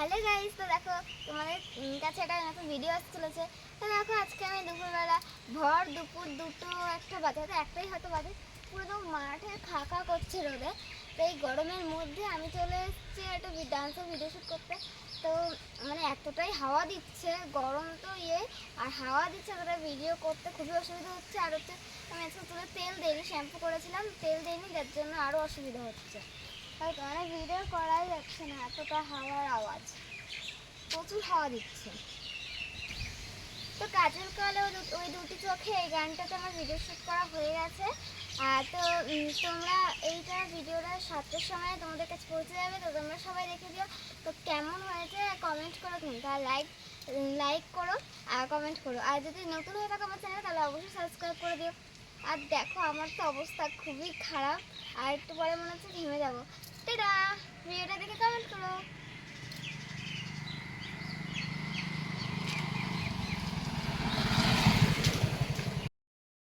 Hello guys, তো দেখো তোমাদের কাছে একটা নতুন ভিডিও আসতে চলেছে তো দেখো আজকে আমি দুপুরবেলা ভর, দুপুর দুটো, একটা বাজে হয়তো একটাই হয়তো বাজে, পুরো তো মাঠে খাকা করছে রোদে, তো এই গরমের মধ্যে আমি চলে এসেছি একটা ডান্সের ভিডিও শ্যুট করতে, তো মানে এতটাই হাওয়া দিচ্ছে, গরম তো ইয়ে আর হাওয়া দিচ্ছে এতটা ভিডিও করতে, খুবই অসুবিধা হচ্ছে, আর হচ্ছে আমি আজকে তুলে তেল দিইনি শ্যাম্পু করেছিলাম, তেল দিইনি, যার জন্য আরও অসুবিধা হচ্ছে। আর মানে ভিডিও করাই যাচ্ছে না, এতটা হাওয়ার আওয়াজ। প্রচুর হাওয়া দিচ্ছে। তো কাজল কালো ওই দুটি চোখে এই গানটাতে আমার ভিডিও শ্যুট করা হয়ে গেছে। আর তো তোমরা এইটা ভিডিওটা সাতটার সময় তোমাদের কাছে পৌঁছে যাবে, তো তোমরা সবাই দেখে দিও। তো কেমন হয়েছে কমেন্ট করো কিন্তু, আর লাইক লাইক করো আর কমেন্ট করো। আর যদি নতুন হয়ে থাকো আমার চ্যানেল তাহলে অবশ্যই সাবস্ক্রাইব করে দিও। আর দেখো, আমার তো অবস্থা খুবই খারাপ। আর একটু পরে মনে হচ্ছে থেমে যাব। টেডা! ভিডিওটা দেখে কমেন্ট করো।